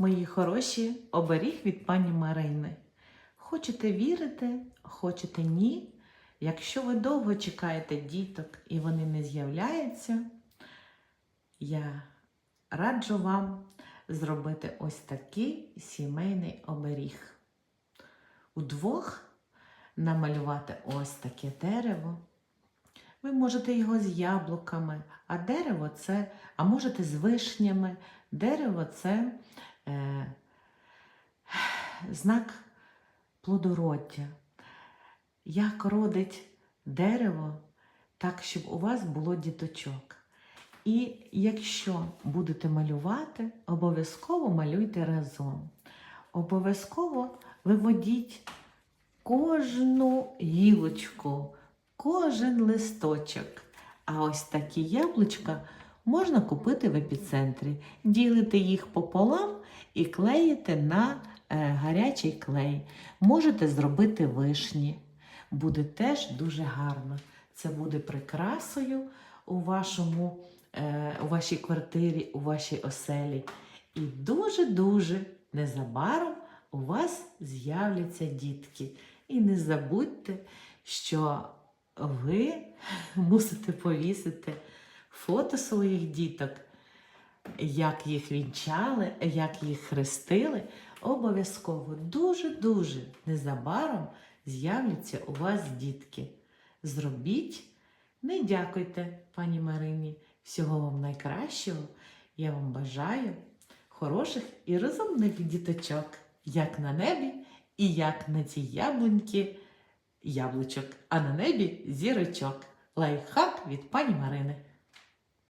Мої хороші оберіг від пані Марини. Хочете вірити, хочете ні. Якщо ви довго чекаєте діток і вони не з'являються, я раджу вам зробити ось такий сімейний оберіг. Удвох намалювати ось таке дерево. Ви можете його з яблуками, а дерево це, а можете з вишнями. Дерево це е, знак плодороддя. Як родить дерево, так, щоб у вас було діточок. І якщо будете малювати, обов'язково малюйте разом. Обов'язково виводіть кожну гілочку, кожен листочок. А ось такі яблучка можна купити в епіцентрі. Ділите їх пополам і клеїте на е, гарячий клей. Можете зробити вишні. Буде теж дуже гарно. Це буде прикрасою у, вашому, е, у вашій квартирі, у вашій оселі. І дуже-дуже незабаром у вас з'являться дітки. І не забудьте, що ви мусите повісити фото своїх діток, як їх вінчали, як їх хрестили. Обов'язково дуже-дуже незабаром з'являться у вас дітки. Зробіть, не дякуйте, пані Марині. Всього вам найкращого. Я вам бажаю хороших і розумних діточок, як на небі і як на цій яблуньки яблучок, а на небі зірочок. Лайфхак від пані Марини.